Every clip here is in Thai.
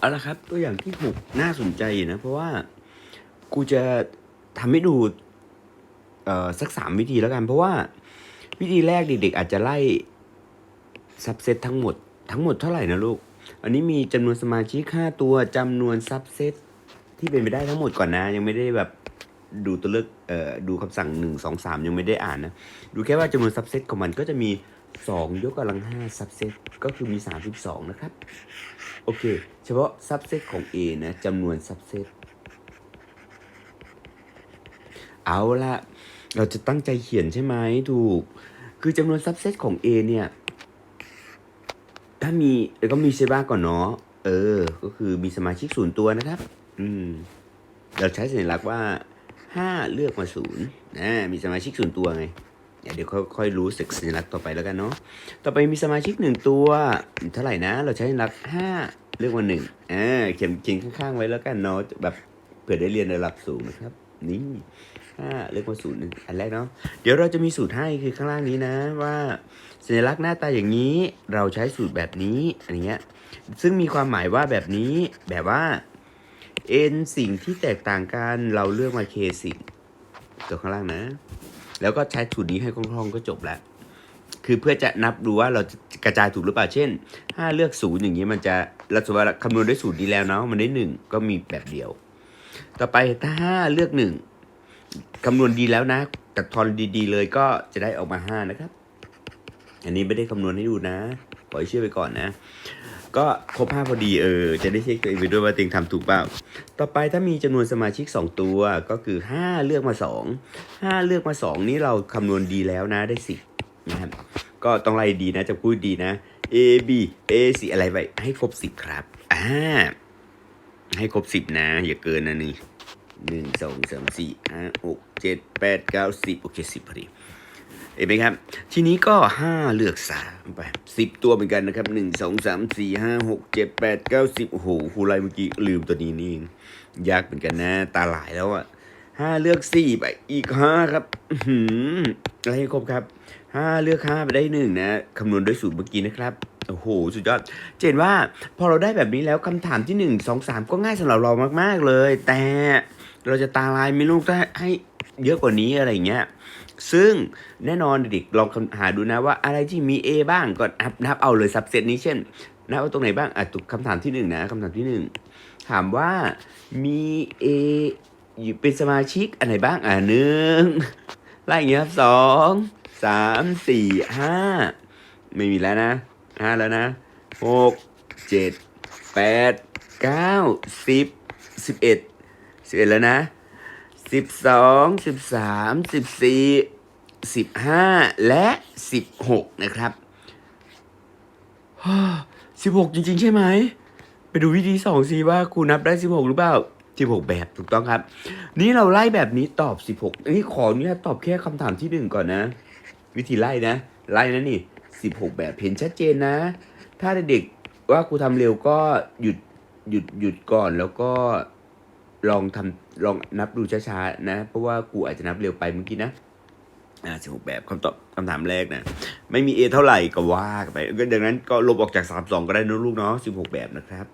เอาละครับ ตัวอย่างที่หกน่าสนใจนะ เพราะว่ากูจะทำให้ดูเอ่อสักสามวิธีแล้วกัน เพราะว่าวิธีแรกเด็กๆอาจจะไล่ซับเซตทั้งหมด ทั้งหมดเท่าไหร่นะลูก อันนี้มีจำนวนสมาชิกห้าตัวจำนวนซับเซตที่เป็นไปได้ทั้งหมดก่อนนะ ยังไม่ได้แบบดูตัวเลือกเอ่อดูคำสั่งหนึ่งสองสามยังไม่ได้อ่านนะ ดูแค่ว่าจำนวนซับเซตของมันก็จะมี สองยกกำลังห้าซับเซตก็คือมีสามสิบสองนะครับ โอเค เฉพาะซับเซตของ A นะจำนวนซับเซตเอาละเราจะตั้งใจเขียนใช่ไหมถูก คือจำนวนซับเซตของ A เนี่ย ถ้ามีก็มีเซบ้าก่อนเนาะเออ ก็คือมีสมาชิกศูนย์ตัวนะครับ อืม เราใช้สัญลักษณ์ว่าห้าเลือกมาศูนย์นะมีสมาชิกศูนย์ตัวไง เดี๋ยวค่อยๆรู้สึกสัญลักษณ์ต่อไปแล้วกันเนาะ ต่อไปมีสมาชิกหนึ่งตัว เท่าไหร่นะ เราใช้สัญลักษณ์ห้าเลือกมาหนึ่งอ่าเขียนเขียนข้างๆไว้แล้วกันเนาะแบบเผื่อได้เรียนระดับสูงนะครับ นี่ห้าเลือกมาศูนย์อันแรกเนาะ เดี๋ยวเราจะมีสูตรให้คือข้างล่างนี้นะว่าสัญลักษณ์หน้าตาอย่างนี้ เราใช้สูตรแบบนี้อะไรเงี้ย ซึ่งมีความหมายว่าแบบนี้แบบว่า n สิ่งที่แตกต่างกันเราเลือกมา k สิ่งตัวข้างล่างนะ แล้วก็ใช้สูตรนี้ให้คล่องๆก็จบแล้ว คือเพื่อจะนับดูว่าเรากระจายถูกหรือเปล่า เช่น ถ้าเลือกศูนย์อย่างนี้มันจะเราสมมติว่าคำนวณด้วยสูตรนี้แล้วเนาะมันได้หนึ่งก็มีแบบเดียว ต่อไปถ้าเลือกหนึ่งคำนวณดีแล้วนะตัดทอนดีๆ เลยก็จะได้ออกมาห้านะครับ อันนี้ไม่ได้คำนวณให้ดูนะ ปล่อยเชื่อไปก่อนนะ ก็ครบห้าพอดีเออ จะได้เช็คตัวเองไปด้วยว่าตัวเองทำถูกเปล่า ต่อไปถ้ามีจำนวนสมาชิก 2 ตัวก็คือ 5 เลือกมา 2 5 เลือกมา 2 นี้เราคำนวณดีแล้วนะได้10นะครับก็ต้องไล่ดีนะจะพูดดีนะ A B A C อะไรไปให้ครบ 10 ครับอ่าให้ครบ 10 นะ อย่าเกินนะนี่หนึ่งสองสามสี่ห้าหกเจ็ดแปดเก้าสิบโอเคสิบพอดี เห็นไหมครับ ทีนี้ก็ห้าเลือกสามไปสิบตัวเหมือนกันนะครับหนึ่งสองสามสี่ห้าหกเจ็ดแปดเก้าสิบโอ้โหคูไรเมื่อกี้ลืมตัวนี้นี่ยากเหมือนกันนะ ตาหลายแล้วอะห้าเลือกสี่ไปอีกห้าครับอื้อหืออะไรครบครับห้าเลือกห้าไปได้หนึ่งนะคำนวณด้วยสูตรเมื่อกี้นะครับโอ้โห สุดยอด เจนว่าพอเราได้แบบนี้แล้วคำถามที่หนึ่งสองสามก็ง่ายสำหรับเรามาก ๆ เลย แต่เราจะตาลายไม่ลูกถ้ให้เยอะกว่านี้อะไรเงี้ย ซึ่งแน่นอนเด็กลองหาดูนะว่าอะไรที่มี A บ้างก็นับนับเอาเลยสับเซตนี้เช่นนับเอาตรงไหนบ้างอะตุกคำถามที่หนึ่งนะคำถามที่หนึ่งถามว่ามี A อยู่เป็นสมาชิกอันไหนบ้างอะหนึ่งไล่อย่างเงี้ยครับสองสามสี่ห้าไม่มีแล้วนะห้าแล้วนะหกเจ็ดแปดเก้าสิบสิบเอ็ดสิบเอ็ดแล้วนะ สิบสองสิบสามสิบสี่สิบห้าและสิบหกนะครับสิบหกจริง ๆ ใช่ไหม ไปดูวิธีสองสิว่าครูนับได้สิบหกหรือเปล่าสิบหกแบบถูกต้องครับ นี่เราไล่แบบนี้ตอบสิบหกนี่ขออนุญาตตอบแค่คำถามที่หนึ่งก่อนนะ วิธีไล่นะ ไล่นะนี่สิบหกแบบเห็นชัดเจนนะ ถ้าเด็กๆว่าครูทำเร็วก็หยุดหยุดหยุดก่อนแล้วก็ ลองทำลองนับดูช้าๆนะ เพราะว่ากูอาจจะนับเร็วไปเมื่อกี้นะอ่าสิบหกแบบคำตอบคำถามแรกนะ ไม่มี A เท่าไหร่ก็ว่ากันไปดังนั้นก็ลบออกจากสามสองก็ได้นะลูกเนาะสิบหกแบบนะครับ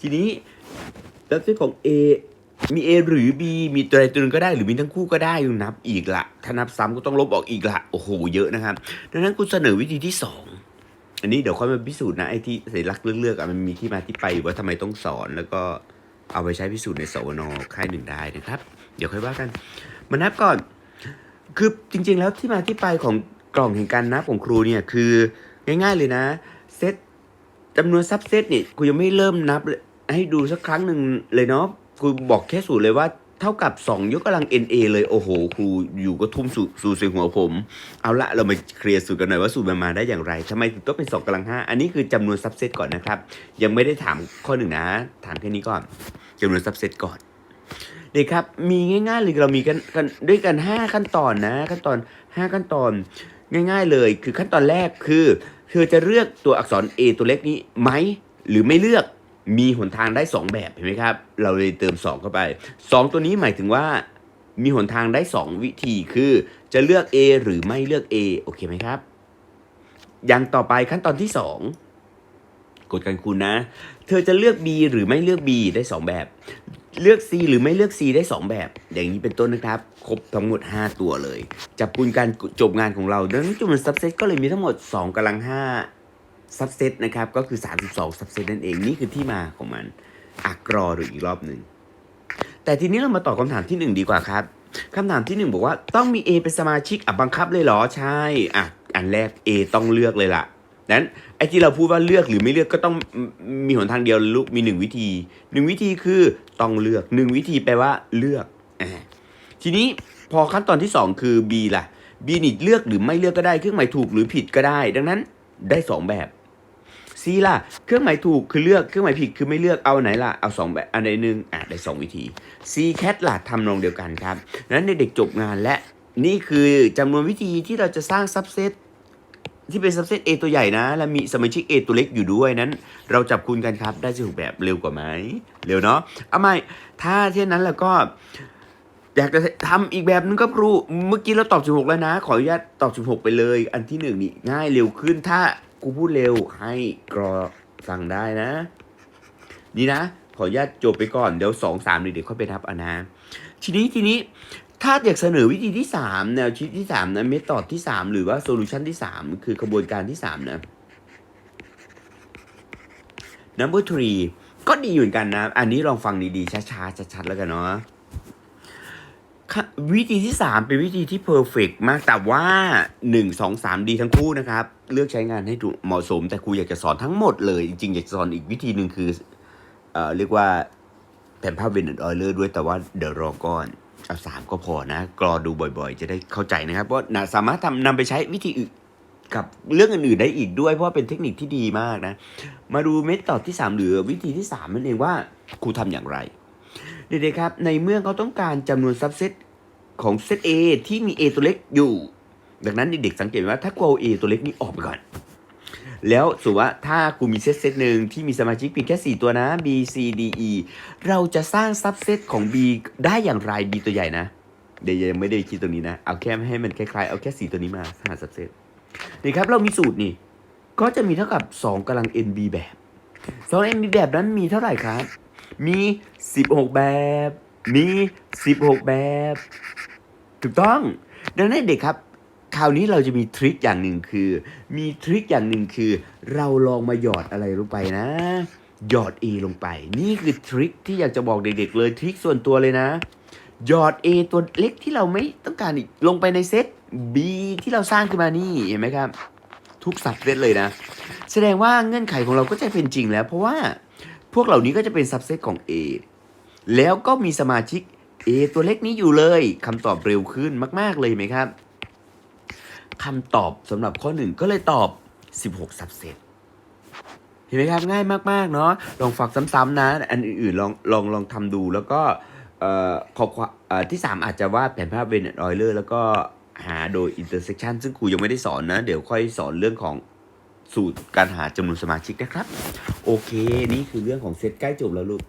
ทีนี้แล้วที่ของ A มี A หรือ B มีตัวใดตัวหนึ่งก็ได้หรือมีทั้งคู่ก็ได้อยู่นับอีกละถ้านับซ้ำก็ต้องลบออกอีกละโอ้โหเยอะนะครับ ดังนั้นกูเสนอวิธีที่สอง อันนี้เดี๋ยวค่อยมาพิสูจน์นะไอ้ที่สัญลักษณ์เลือกๆอะมันมีที่มาที่ไปว่าทำไมต้องสอน แล้วก็เอาไปใช้พิสูจน์ในสวนค่ายหนึ่งได้นะครับ เดี๋ยวค่อยว่ากันมานับก่อน คือจริง ๆ แล้วที่มาที่ไปของกล่องแห่งการนับของครูเนี่ยคือง่าย ๆ เลยนะเซตจำนวนซับเซตเนี่ยครูยังไม่เริ่มนับเลยให้ดูสักครั้งหนึ่งเลยเนาะครูบอกแค่สูตรเลยว่า เท่ากับ 2 ยกกำลัง NA เลยโอ้โห ครูอยู่ก็ทุ่มสูสูตรใส่หัวผม เอาละเรามาเคลียร์สูตรกันหน่อยว่าสูตรมันมาได้อย่างไรทำไมถึงต้องเป็น 2กำลัง 5 อันนี้คือจำนวนซับเซตก่อนนะครับ ยังไม่ได้ถามข้อหนึ่งนะ ถามแค่นี้ก่อนจำนวนซับเซตก่อนเด็กครับ มีง่ายๆเลยเรามีกันกันด้วยกัน 5 ขั้นตอนนะ ขั้นตอน 5 ขั้นตอนง่าย ๆเลย คือขั้นตอนแรกคือเธอจะเลือกตัวอักษร A ตัวเล็กนี้ไหมหรือไม่เลือก มีหนทางได้ 2 แบบเห็นไหมครับ เราเลยเติม 2 เข้าไป 2 ตัวนี้หมายถึงว่า มีหนทางได้ 2 วิธีคือจะเลือก A หรือไม่เลือก A โอเคไหมครับ อย่างต่อไปขั้นตอนที่ 2กฎการคูณนะ เธอจะเลือก B หรือไม่เลือก B ได้ 2 แบบ เลือก C หรือไม่เลือก C ได้ 2 แบบ อย่างนี้เป็นต้นนะครับ ครบทั้งหมด 5 ตัวเลย จับคูณการจบงานของเราดังนั้นจำนวน subset ก็เลยมีทั้งหมด2กำลัง5 subset นะครับก็คือ 32 subset นั่นเองนี่คือที่มาของมันอักรอดูอีกรอบหนึ่งแต่ทีนี้เรามาตอบคำถามที่หนึ่งดีกว่าครับคำถามที่หนึ่งบอกว่าต้องมี A เป็นสมาชิกอะบังคับเลยเหรอใช่อะอันแรก A ต้องเลือกเลยล่ะนั้นไอ้ที่เราพูดว่าเลือกหรือไม่เลือกก็ต้องมีหนทางเดียวลูกมีหนึ่งวิธีหนึ่งวิธีคือต้องเลือกหนึ่งวิธีแปลว่าเลือกอทีนี้พอขั้นตอนที่สองคือ B ล่ะ B นี่เลือกหรือไม่เลือกก็ได้เครื่องหมายถูกหรือผิดก็ได้ ดังนั้นได้สองแบบ C ล่ะ เครื่องหมายถูกคือเลือก เครื่องหมายผิดคือไม่เลือก เอาไหนล่ะ เอาสองแบบอันใดหนึ่งอะได้สองวิธี C cat ล่ะทำนองเดียวกันครับ นั้นเด็กๆจบงานและนี่คือจำนวนวิธีที่เราจะสร้าง subset ที่เป็น subset A ตัวใหญ่นะ และมีสมาชิก A ตัวเล็กอยู่ด้วยนั้น เราจับคูณกันครับ ได้16แบบเร็วกว่าไหมเร็วเนาะเอาไม่ถ้าเช่นนั้นแล้วก็ อยากจะทำอีกแบบนึงก็ครู เมื่อกี้เราตอบ 16 แล้วนะ ขออนุญาตตอบ 16 ไปเลย อันที่หนึ่งนี่ง่ายเร็วขึ้นถ้า กูพูดเร็วให้กรอฟังได้นะ นี่นะ ขออนุญาตจบไปก่อน เดี๋ยวสองสามเดี๋ยวค่อยไปทับอนะ ทีนี้ทีนี้ถ้าอยากเสนอวิธีที่3แนวคิดที่3นะเมธอดที่3หรือว่าโซลูชันที่3คือกระบวนการที่3นะ number three ก็ดีเหมือนกันนะ อันนี้ลองฟังดีๆ ช้าๆชัดๆแล้วกันเนาะ วิธีที่ 3 เป็นวิธีที่เพอร์เฟกมากแต่ว่า 1 2 3 ดีทั้งคู่นะครับ เลือกใช้งานให้ถูกเหมาะสม แต่ครูอยากจะสอนทั้งหมดเลย จริงๆ อยากจะสอนอีกวิธีหนึ่งคือเอ่อเรียกว่าแผ่นภาพเวนออยเลอร์ด้วยแต่ว่าเดี๋ยวรอก่อน เอาสามก็พอนะกรอดูบ่อยๆ จะได้เข้าใจนะครับว่านะสามารถทำนำไปใช้วิธีอื่นกับเรื่องอื่นๆได้อีกด้วย เพราะว่าเป็นเทคนิคที่ดีมากนะ มาดูเมธอดที่ 3 หรือวิธีที่ 3 นั่นเองว่าครูทำอย่างไร เด็กๆครับ ในเมื่อเขาต้องการจำนวนซับเซตของเซต A ที่มี A ตัวเล็กอยู่ ดังนั้นเด็กๆสังเกตว่าถ้ากูเอา A ตัวเล็กนี้ออกไปก่อน แล้วสมมติว่าถ้ากูมีเซตเซตหนึ่งที่มีสมาชิกเพียงแค่ 4 ตัวนะ B C D E เราจะสร้างซับเซตของ B ได้อย่างไร B ตัวใหญ่นะ เดี๋ยวยังไม่ได้คิดตรงนี้นะ เอาแค่ให้มันคล้ายๆ เอาแค่4ตัวนี้มาหาซับเซตนี่ครับเรามีสูตรนี่ ก็จะมีเท่ากับ 2กำลัง NB แบบ 2 NB แบบนั้นมีเท่าไหร่ครับ มี 16 แบบ มี 16 แบบ ถูกต้อง ดังนั้นเด็กครับ คราวนี้เราจะมีทริคอย่างหนึ่งคือ มีทริคอย่างหนึ่งคือ เราลองมาหยอดอะไรลงไปนะ หยอด A ลงไป นี่คือทริคที่อยากจะบอกเด็กๆเลยทริคส่วนตัวเลยนะ หยอด A ตัวเล็กที่เราไม่ต้องการอีกลงไปในเซต B ที่เราสร้างขึ้นมานี่เห็นไหมครับ ทุกสับเซตเลยนะ แสดงว่าเงื่อนไขของเราก็จะเป็นจริงแล้ว เพราะว่า พวกเหล่านี้ก็จะเป็นซับเซตของ A แล้วก็มีสมาชิก A ตัวเล็กนี้อยู่เลยคำตอบเร็วขึ้นมาก ๆ เลยไหมครับคำตอบสำหรับข้อหนึ่งก็เลยตอบ 16ซับเซตเห็นไหมครับง่ายมาก ๆ เนาะลองฟังซ้ำๆนะ อันอื่นๆลองลองลองทำดูแล้วก็เอ่อขอบความเอ่อที่ 3 อาจจะวาดแผนภาพเวนออยเลอร์แล้วก็หาโดย intersection ซึ่งครูยังไม่ได้สอนนะ เดี๋ยวค่อยสอนเรื่องของ สูตรการหาจำนวนสมาชิกนะครับ โอเค นี่คือเรื่องของเซตใกล้จบแล้วลูก